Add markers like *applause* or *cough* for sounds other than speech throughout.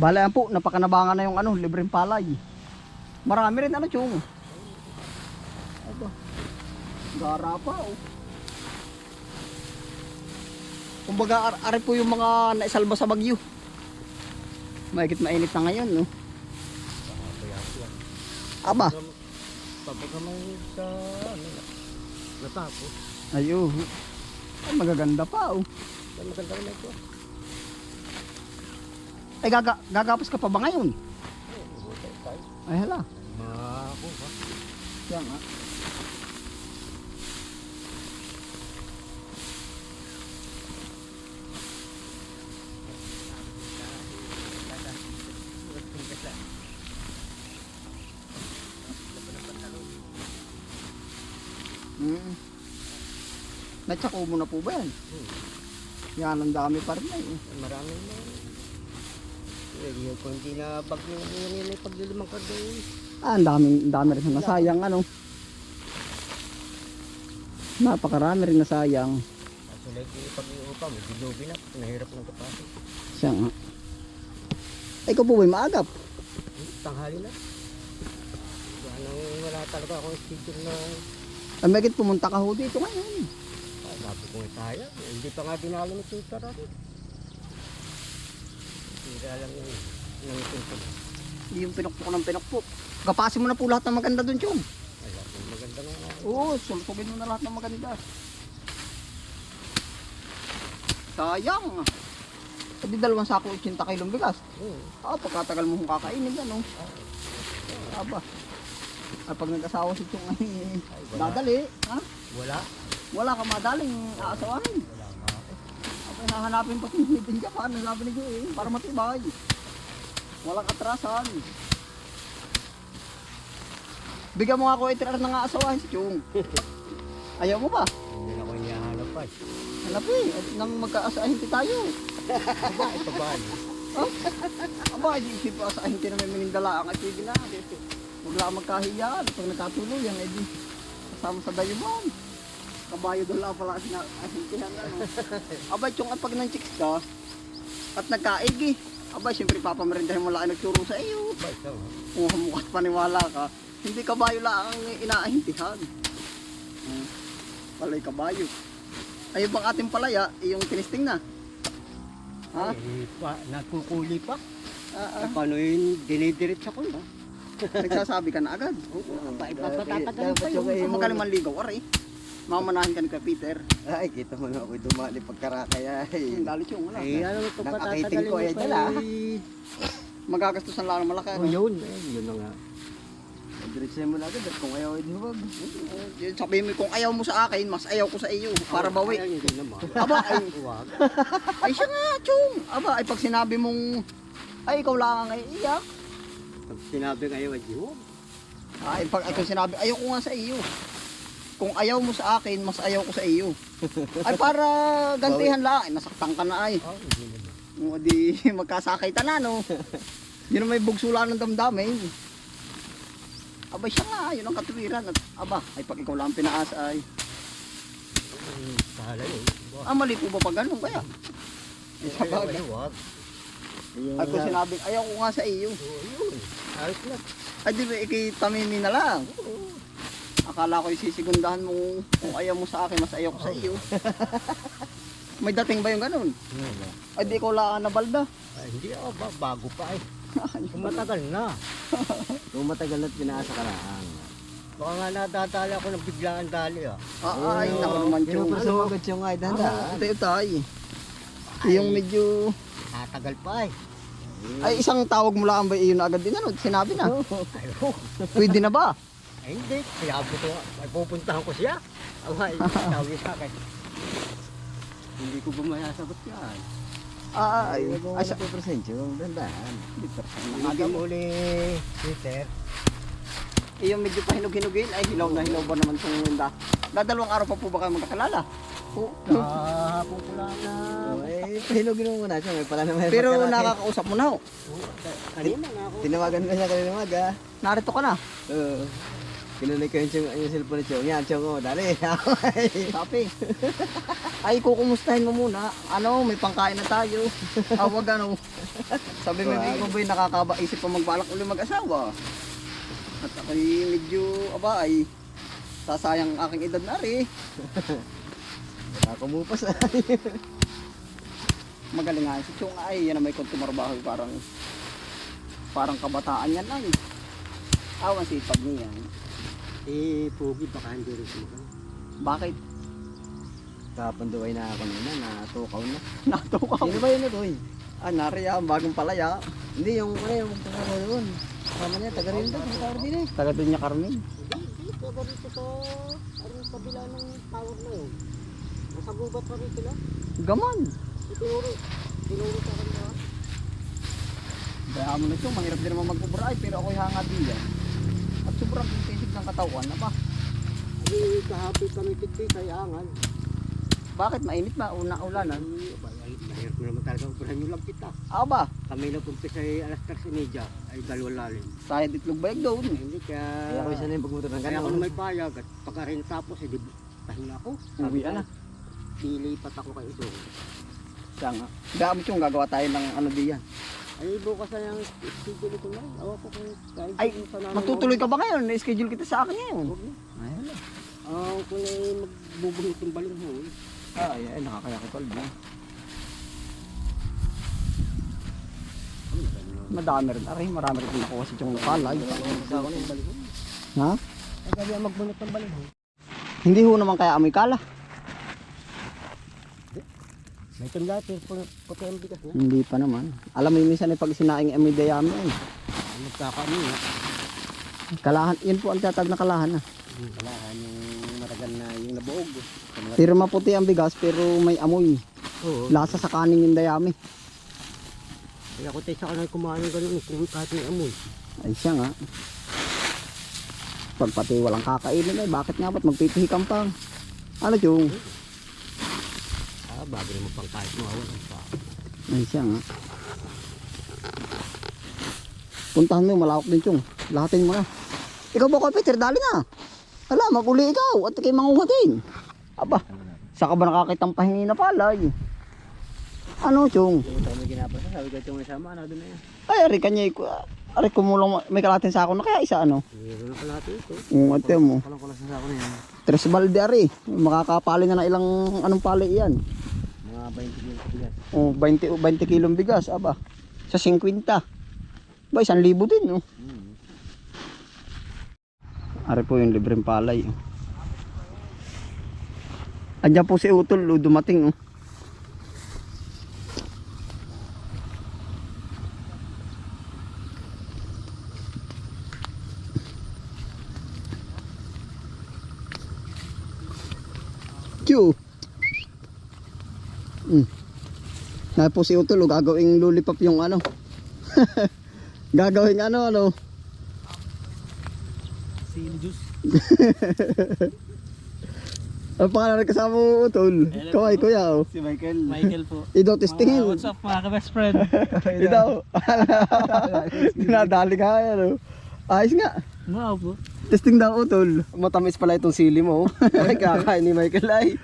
Bala yan po, napakanabangan na yung ano, libreng palay. Marami rin ano, chong. Aba. Gara pa, oh. Kumbaga, ar ari po yung mga naisalba sa bagyo. Mahigit mainit na ngayon, no? Aba, Pagka may sa ano, natapos. ayo. Ay, magaganda pa, oh. Ang maganda naman ito. Ay, gaga gagapos ka pa ba ngayon? Ay, hala. Makakuha. Yan, ah. Mm. Natsako mo na po ba yan? Yan, ang dami pa rin eh. Marami na. Yung hindi na bag yung nila paglilimang ka doon. Ah, ang dami, ang dami rin nasayang ano. Napakarami rin nasayang. Kaso like yung pag-iupa, may ginubi na. Nahirap ng kapatid. Siya nga. Ay, ikaw po ba'y maagap? Tanghali na. Wala wala talaga akong schedule na Ay, magigit pumunta ka ho dito ngayon. ah, sabi ko tayo. Hindi pa nga dinalo ng tutor ako. Hindi alam yung ng tutor. Hindi yung pinakpok ng pinakpok. Kapasin mo na po lahat ng maganda doon, Chong. Wala kung maganda nga. Oo, sulpugin mo na lahat ng maganda. Sayang. Pwede dalawang sako 80 kilong bigas. Hmm. Ah, pagkatagal mo kung kakainin yan, oh. Aba. Ay, pag nag-asawa si Chong ay Ay, wala. dadali, ha? Wala. Wala ka madaling aasawahin. Wala nga. Ako hahanapin pa si Meeting Japan, sabi ni Joey, para matibay. Walang atrasan. Bigyan mo nga ako itirar na nga asawahin si Chong. *laughs* Ayaw mo ba? Hindi na ko hinahanap pa. eh. Hanap eh, at nang magkaasahin ti tayo. *laughs* Aba, ito ba? Aba, isip asahin ti na may minindala ang atibin na. Huwag lang magkahiya, pag nagkatuloy yan, edi kasama sa dayuman. Kabayo doon lang pala sinahintihan ano. *laughs* Aba, Chong, at pag nang chicks ka, at nagkaigi, aba, siyempre papamerindahin mo lang ang nagturo sa iyo. Kung hamukat paniwala ka, hindi kabayo lang ang inaahintihan. Hmm. Palay kabayo. Ay bang ating palaya, eh, yung tinisting na. Ha? Eh, pa, nagkukuli pa. Ah, Eh, ah. paano yun dinidiretsa ko no? Nagsasabi ka na agad. Oo, ba, Papatatagal pa yun. Kung magaling manligaw, aray. Mamanahin ka ni Kuya Peter. Ay, kita mo na ako dumali pagkarakaya. Ay, dalit yung wala. Eh, ano ito Nang patatagalin akiting ko, mo eh, pa dala. eh. Magagastusan lang ng malaki. Oh, Ano? yun. Eh, yun na nga. diretso mo na agad at kung ayaw ay huwag. Yun, Sabihin mo, kung ayaw mo sa akin, mas ayaw ko sa iyo. Para bawi. Ay, hindi naman. Aba, ay, *laughs* Huwag. ay siya nga, chong. Aba, ay pag sinabi mong, ay ikaw lang ang iiyak. Pag sinabi ngayon, ay huwag. Ay, pag ay, kung sinabi, ayaw ko nga sa iyo. Kung ayaw mo sa akin, mas ayaw ko sa iyo. Ay, para gantihan lang. Ay, nasaktan ka na ay. O di, *laughs* magkasakay ta na, no? Yun ang may bugsulan ng damdamin. Aba, siya nga, yun ang katuwiran. At, aba, ay pag ikaw lang ang pinaasa ay. Yun. Ba, Ah, mali po ba pag ganun kaya? Ay, sa Ay, bagay. ay, kung sinabing, ayaw ko nga sa iyo. Ayos na. Ay, di ba, ikitamimi na lang. Oo. Akala ko sisigundahan mo kung ayaw mo sa akin, mas ayaw ko sa iyo. *laughs* May dating ba yung ganun? Ay, di ko lang nabalda. Ay, hindi ako ba, bago pa eh. Kung matagal na. *laughs* Kung matagal na't pinaasa ka lang. Baka nga nadadali ako ng biglaan dali ah. Ah, ay, naku naman, Pero pa sa agad yung ay dahan. Tayo tayo. Yung medyo... Tatagal pa eh. Ay, isang tawag mo lang ba iyon na agad din ano? Sinabi na. *laughs* Pwede na ba? Ay, hindi. Kaya ko to, ay pupuntahan ko siya. Ay, sabi sa akin. Hindi ko ba masasagot yan? Ah, ay. Ay, Ay, sa... po presensyo, dahan. Hindi mo uli, Peter. Eh, yung medyo pahinog-hinugin, ay hilaw na hilaw ba naman itong winda? Dadalawang araw pa po ba kayo magkakilala? Oo. Kahapon ko lang na. Oh, eh, pahinugin mo muna siya. May pala naman. Pero nakakausap mo na ho. Kanina na ako. Tinawagan ko siya kanina umaga. Narito ka na. Oo. Kinuloy ko yung, yung cellphone ni Chong. Yan, Chong, oh, dali. *laughs* Sabi. *laughs* Ay, kukumustahin mo muna. Ano, may pangkain na tayo. *laughs* Awag ano. Sabi mo, hindi ko ba'y nakakabaisip pa magbalak uli mag-asawa. At ako'y medyo, aba ay, sasayang aking edad na rin. Nakakumupas na. Magaling nga si Chong ay, yan ang may kontumarbaho parang, parang kabataan yan ay. Awan sipag niya. Eh, pogi baka hindi rin sumakan. Bakit? Kapanduay na ako nila, natukaw na. *laughs* Natukaw. Sino ba yun ito eh? Ah, nariya, bagong palaya. Hindi, yung ano yung taga doon. Sama niya, taga rin doon, taga rin eh. Taga doon niya Carmen. Hindi, kaya rito sa, ano, kabila ng tower na yun. Nasa gubat pa rin sila. Gaman. Tinuro, tinuro sa kanila. Kaya mo na ito, mahirap din naman ay, pero ako'y hanga din yan. Sobrang titig ng katawan na ba? Eh, kahapon kami sa Yangan. Bakit mainit na una ulanan? Ba, ay, mahirap mo naman talaga ubrahan yung lampit ah. Ah ba? Kami na pumpisa ay alas 3.30 ay dalawang lalim. Sayad itlog bayag doon. Hindi kaya... Kaya ako isa na yung pagmutot ng Kaya ako na may payag at pagka rin tapos, eh, di, pahinga ako. Sabi Uwi ko, na. Dilipat ako kay Isong. Siya nga. Mo yung gagawa tayo ng ano diyan. Ay, bukas na yung schedule ko na. Awa ko kung kahit Ay, nanay Magtutuloy ka ba ngayon? Na-schedule kita sa akin ngayon. Huwag na. Ay, hala. Ah, kung ay magbubuhit yung baling mo. eh. Ay, ay, nakakaya ko kalbo. Madami rin. Aray, marami rin nakuha Palay. Sa na baling mo. Ha? Ay, gabi ang magbunot ng baling mo. Hindi ho naman kaya amoy kala. May tanda, pero pu- puti ang bigas na. Hindi pa naman. Alam mo yung minsan ay pag sinaing amoy dayami ay. Magkakano eh. Kalahan, yun po ang tatag na kalahan ah. Kalahan yung maragan na yung nabuog. Pero maputi ang bigas pero may amoy. Oo. Lasa sa kanin yung dayami. Kaya ako tayo sa kanal kumain ng ganun kung kahit may amoy. Ay siya nga. Pag pati walang kakainin ay bakit nga ba't magpipihikan pa? Ano yung? Ah, bago naman pang kahit mawalan pa. Ay siya nga. Puntahan mo, malawak din yung. Lahatin mo na. Ikaw ba ko, Peter? Dali na. Ala, maguli ikaw at kay manguhatin. Aba, saka ba nakakitang pahingi na pala? eh? Ano, Chong? May ginapasa, sabi ko Chong isama, ano doon na yan. Ay, ari kanya, ari kumulong, may kalatin sa ako na kaya isa ano. Meron na pala natin ito. Yung ate mo. Kalang kulas na sa ako na yan. Tres balde ari. Makakapali na na ilang anong pali yan. Mga 20 kilos bigas. Oh, 20 o 20 kilong bigas, aba. Sa 50. Ba, isang libo din, no? Hmm. Ari po yung libreng palay. Oh. Andiyan po si Utol, oh, dumating. Oh. Q. Mm. Na po si Utol, oh, gagawing lulipap yung ano. *laughs* gagawing ano, ano. Sin juice. *laughs* Ang pangalan ng kasama mo, Utol? Kaway, kuya, oh. Si Michael. Michael po. *laughs* Ido, testingin. what's up mga ka-best friend? Ito. Nadali ka yan, oh. Ayos nga. Wow po. Testing daw, Utol. Matamis pala itong sili mo. Ay, kakain ni Michael ay.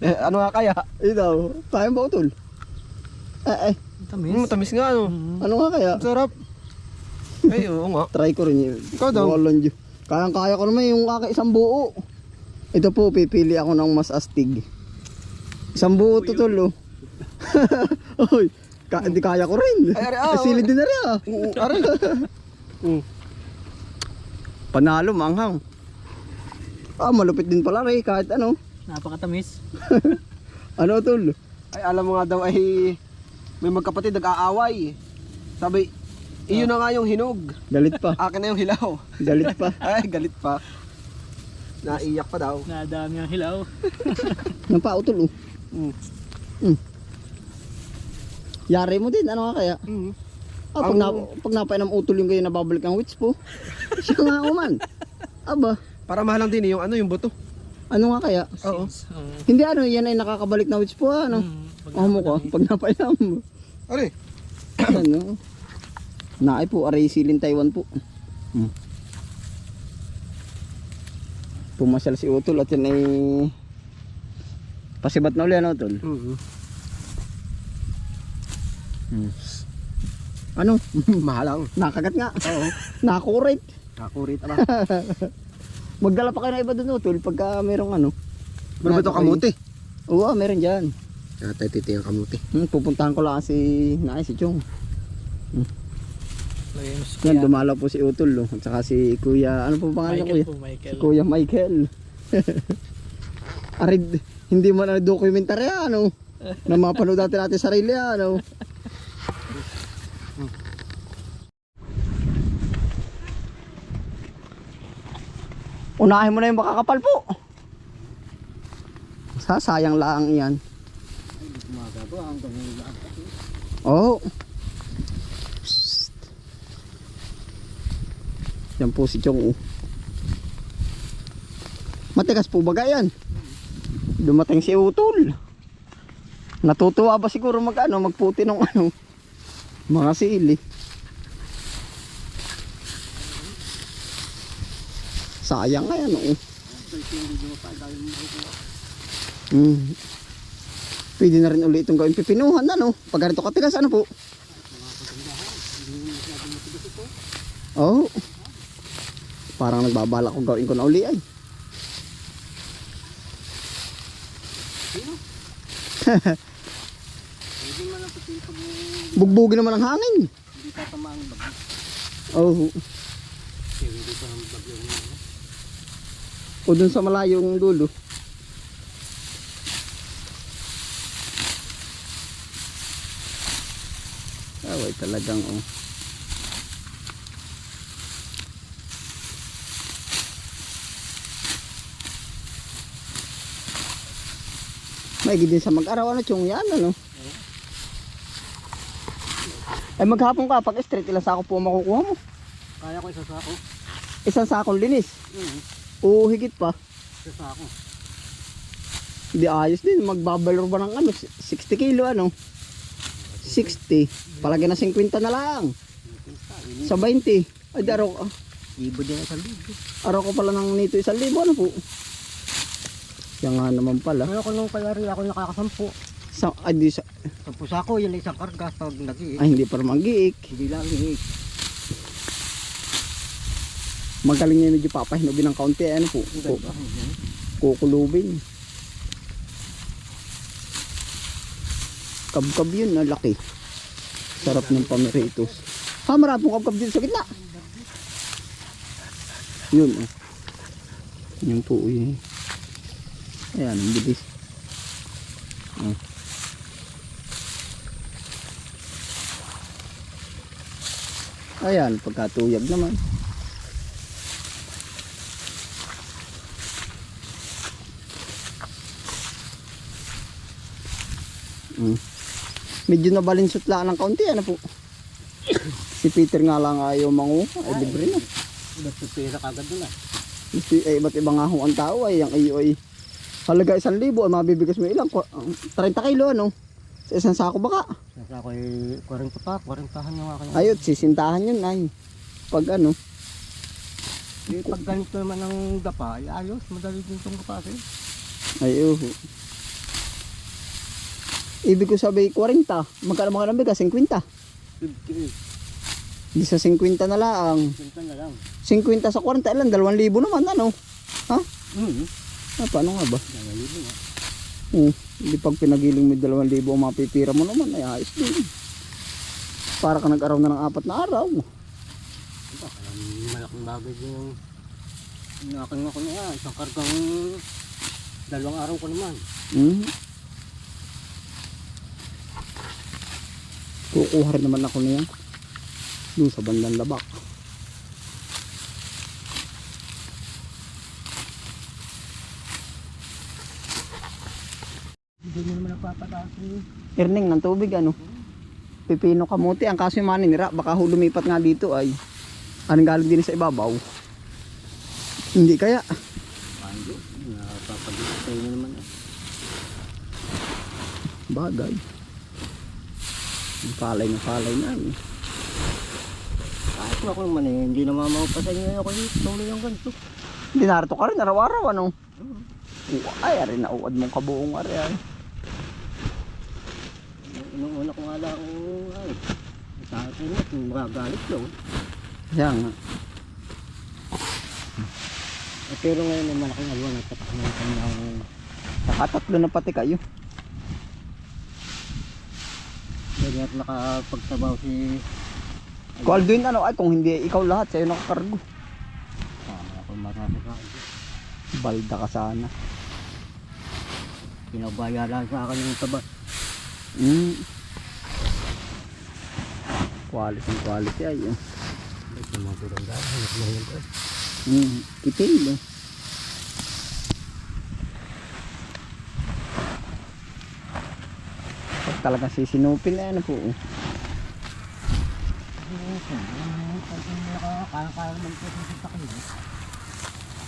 eh, ano nga kaya? Ito. Kaya ba, Utol? Eh, eh. Tamis. Mm, matamis nga ano. Mm. Ano nga kaya? Sarap. Ay, oo nga. *laughs* Try ko rin yun. Ikaw daw? Walang. Kayang-kaya ko naman yung kaka isang buo. Ito po, pipili ako ng mas astig. Isang buo to, Tol, oh. *laughs* Oy, ka hindi kaya ko rin. Ay, ari, ah, Silid din na rin, ah. Oo, *laughs* aray. Mm. Panalo, manghang. Ah, malupit din pala, Ray. Kahit ano. Napakatamis. Ano, Tol? Ay, alam mo nga daw ay may magkapatid nag-aaway. Sabi, iyon na nga yung hinog. Galit pa. *laughs* Akin na yung hilaw. Galit pa. *laughs* Ay, galit pa. Naiyak pa daw. Nadami ang hilaw. *laughs* Nang pa, Utol, oh. Mm. Yari mo din, ano nga kaya? Mm. Ah, pag, Ang- na, pag napainom utol yung kayo nababalik ang wits po. Siya nga uman. Aba, Para mahalang din yung ano yung buto. ano nga kaya? Oo. Um, Hindi ano, yan ay nakakabalik na wits po ano. mm, pag Oh, mo ko, pag napainom. Aray. ano? Naay po, aray silin Taiwan po. Hmm. pumasyal si Utol at yan ay pasibat na uli ano Utol? Mm. Hmm. Ano? *laughs* Mahalang. Nakagat nga. Oo. *laughs* Nakurit. Kakurit ala. *laughs* Magdala pa kayo na iba doon Utol pagka merong ano. Ano ba ito kamuti? Oo, meron dyan. Kaya tayo titiyang kamuti. Hmm, pupuntahan ko lang si Nay, si Chong. Lions Yan, dumalaw po si Utol. Oh. At saka si Kuya, ano po pangalan niya Michael Kuya? po, Michael. Si Kuya Michael. *laughs* Arid, hindi man na documentary ano. *laughs* Na mapanood natin natin sarili ano. Unahin mo na yung makakapal po. Sasayang lang yan. Oo. Oh. Yan po si Chong. oh. Matigas po baga yan. Dumating si Utol. Natutuwa ba siguro mag ano, magputi ng ano, mga sili. Sayang nga yan. Oh. Mm. Pwede na rin ulit itong gawin pipinuhan ano. Pag ganito katigas ano po. Oh. Parang nagbabala kong gawin ko na uli ay. *laughs* Bugbugin naman ang hangin. Hindi tatamaan bagyo. Oh. Hindi pa ang bagyo. O dun sa malayong dulo. Talagang oh. May din sa mag-araw ano chong yan ano. Ay maghapon ka pag straight ilang sako po makukuha mo. Kaya ko isa sa ako. Isang sakong linis. Mm. Oo higit pa. Isa sa ako. Hindi ayos din. Magbabalor ba ng ano? 60 kilo ano? 60. Palagay na 50 na lang. Sa 20. Ay, di araw, ah, Ibo din sa libo. araw ko pala ng nito isang libo. Ano po? Yan nga naman pala. Kaya ko nung kaya rin ako nakakasampu. Sa, ay, di sa, sa ako, yun ay isang karga pag nag ay, hindi pa magiik. Hindi lang eh. Magaling niya medyo papahinubin ng kaunti. Ano po? Ku- Kukulubin. Kabkab yun, na laki. Sarap ng pamiritos. Ha, marami pong kabkab dito sa gitna. Yun, oh. Yan po, yun. Ayan, ang bilis. Oh. Ayan, pagkatuyag naman. Mm. Medyo nabalinsot lang ng kaunti, ano po. si Peter nga lang ayaw mangu, ay libre na. Basta pera kagad doon ah. Si, ay, iba't ibang nga ang tao ay, ang iyo ay halaga isang libo, ay mabibigas mo ilang, Kwa- ang 30 kilo ano, sa isang sako baka. Nasa ako ay 40 pa, 40 nga kaya. Ayot, sisintahan yun ay, pag ano, Eh, pag ganito naman ang dapa, ay ayos, madali din itong kapatid. ay uho. Ibig ko sabi 40, magkano mga ng bigas, 50. 50, Di sa 50 na lang. 50 na lang. 50 sa 40 ilan, 2,000 naman ano. Ha? Hmm, Ah, paano nga ba? nangalilo nga. Hmm, hindi pag pinagiling mo 2,000 ang mapipira mo naman, ay ayos din. Para ka nag-araw na ng apat na araw. Diba, kaya malaking bagay din yung inaking ako na yan. Isang kargang dalawang araw ko naman. Hmm. Kukuha rin naman ako niyan. Doon sa bandang labak. Hindi mo naman napapataas. Irning ng tubig ano. Pipino kamuti. Ang kaso yung maninira, baka lumipat nga dito ay anong galing din sa ibabaw. Hindi kaya. Eh. Bagay. Palay na palay na. eh. Kahit ako naman eh, hindi na mamaw pa sa inyo ako eh. Tuloy ang ganito. Hindi narito ka rin, araw-araw ano? Ay, ari na uad mong kabuong ari ay. Nung una ko nga lang, ay, sa akin na, kung magagalit daw. Yan nga. Eh, pero ngayon ay malaking alwan at tapak ng kanyang Nakatatlo na pati kayo. Ganyan at nakapagtabaw si Kung Alduin ano, ay kung hindi ikaw lahat, sa'yo nakakargo. Sana ako marami ka. Balda ka sana. Pinabayaran sa akin yung taba. Mm. Quality, quality ay. oh. Ito mga tulong dahil, hanap mo yun ko. Mm. Itil eh. Pag talagang sisinupin eh, ano po. oh. Naman po.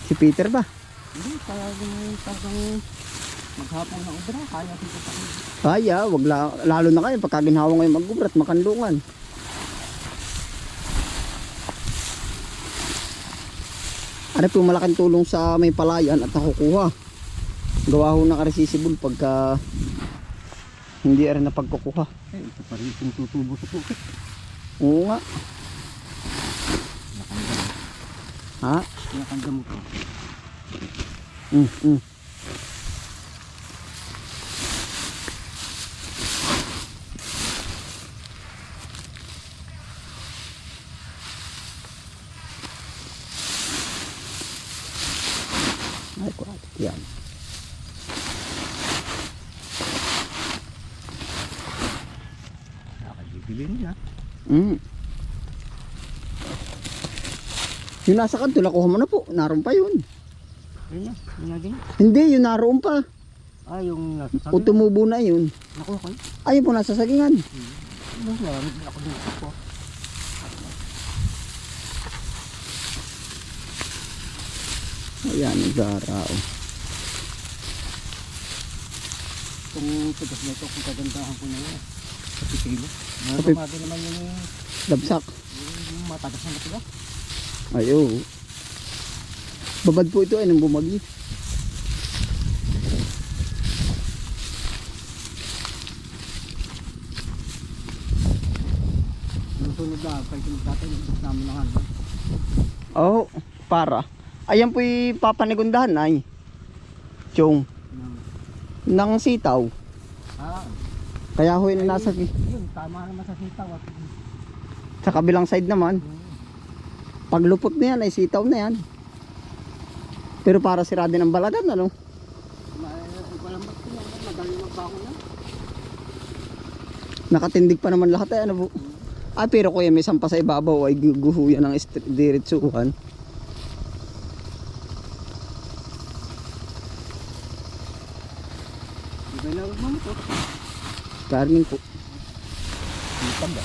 Si Peter ba? Hindi, kaya yung talagang maghapon na obra, kaya sa sasakyan. Kaya, wag la, lalo na kayo pagka ginhawa ngayon magubrat, makanlungan. Ano po malaking tulong sa may palayan at nakukuha. Gawa ho ng aresisibol pagka hindi rin na pagkukuha. Eh, ito pa rin yung tutubo sa pukit. Oo nga. Nakandam. Ha? Nakandam ko. Mm, mm. Ay, kurat. Yan. Nakabibili nila. Mm. Yung nasa kanto, nakuha mo na po. Naroon pa yun. Ayun na, yun na din. Hindi, yung naroon pa. Ah, yung nasa O sabi. tumubo na yun. Nakuha ko yun. Ayun po, nasa sagingan. Ano, maraming din ako dito po. Ayan, yung gara. Oh. Kung tigas na ito, kung kagandahan ko na yun. Sa pipilo. Marami naman yung, Dabsak. yung matagas na matigas. Ayo. Babad po ito ay nang bumagi. Yung sunod na, kahit yung tatay, nagdus namin ng hanggang. Oh, para. Ayan po yung papanigundahan ay. Chong. Nang sitaw. Kaya ho yun nasa yun, tama naman sa sitaw. At, sa kabilang side naman. Paglupot na yan ay sitaw na yan. Pero para sira din ang balagan ano. Nakatindig pa naman lahat ay ano po. Ah, pero kuya may sampa sa ibabaw ay guguhuyan ng diretsuhan. Iba na naman ito. Garning po. Dito ba?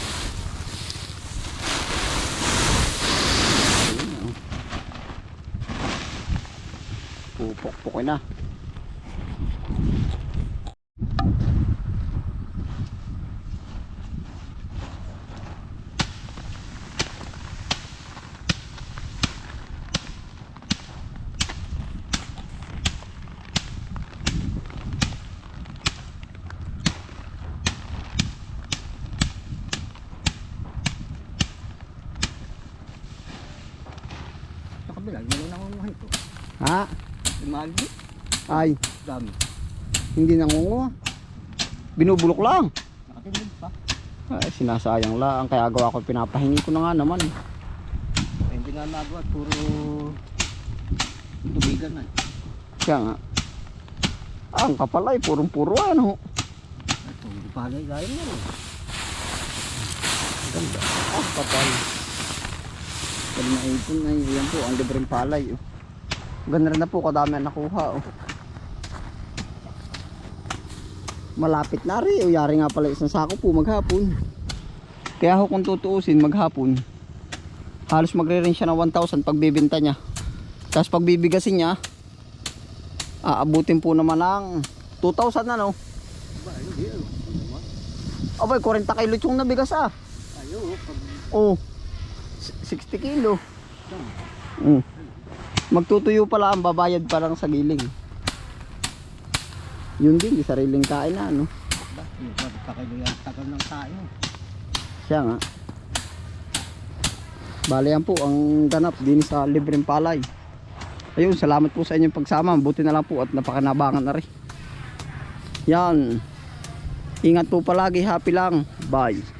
Pupok-pok na. Sa kabila, yun lang ang ito. Ha? Imagi, Ay, dami. hindi nangunguha. Binubulok lang. Nakatindig pa. Ay, sinasayang lang. Kaya gawa ko pinapahingi ko na nga naman. Eh, Hindi nga nagawa, puro tubigan na. Kaya nga. Ah, ang kapal ay purong-puro ano. Ito, hindi pa halay gaya na. eh. Ganda. Ah, kapal. Pag naipon ay yan po, ang libreng palay. Oh. Ganda rin na po, kadami nakuha. Oh. Malapit na rin. Oh. Yari nga pala isang sako po maghapon. Kaya ho kung tutuusin maghapon, halos magre-range siya ng 1,000 pag bibenta niya. Tapos pag bibigasin niya, aabutin po naman ng 2,000 na no. Abay, 40 kilo yung nabigas ah. Pag Oh, s- 60 kilo. Mm. Magtutuyo pala ang babayad pa lang sa giling. Yun din, di sariling kain na, ano? Pagkakailangan tagal ng tayo. Siya nga. Bale yan po ang ganap din sa libreng palay. Ayun, salamat po sa inyong pagsama. Buti na lang po at napakanabangan na rin. Yan. Ingat po palagi. Happy lang. Bye.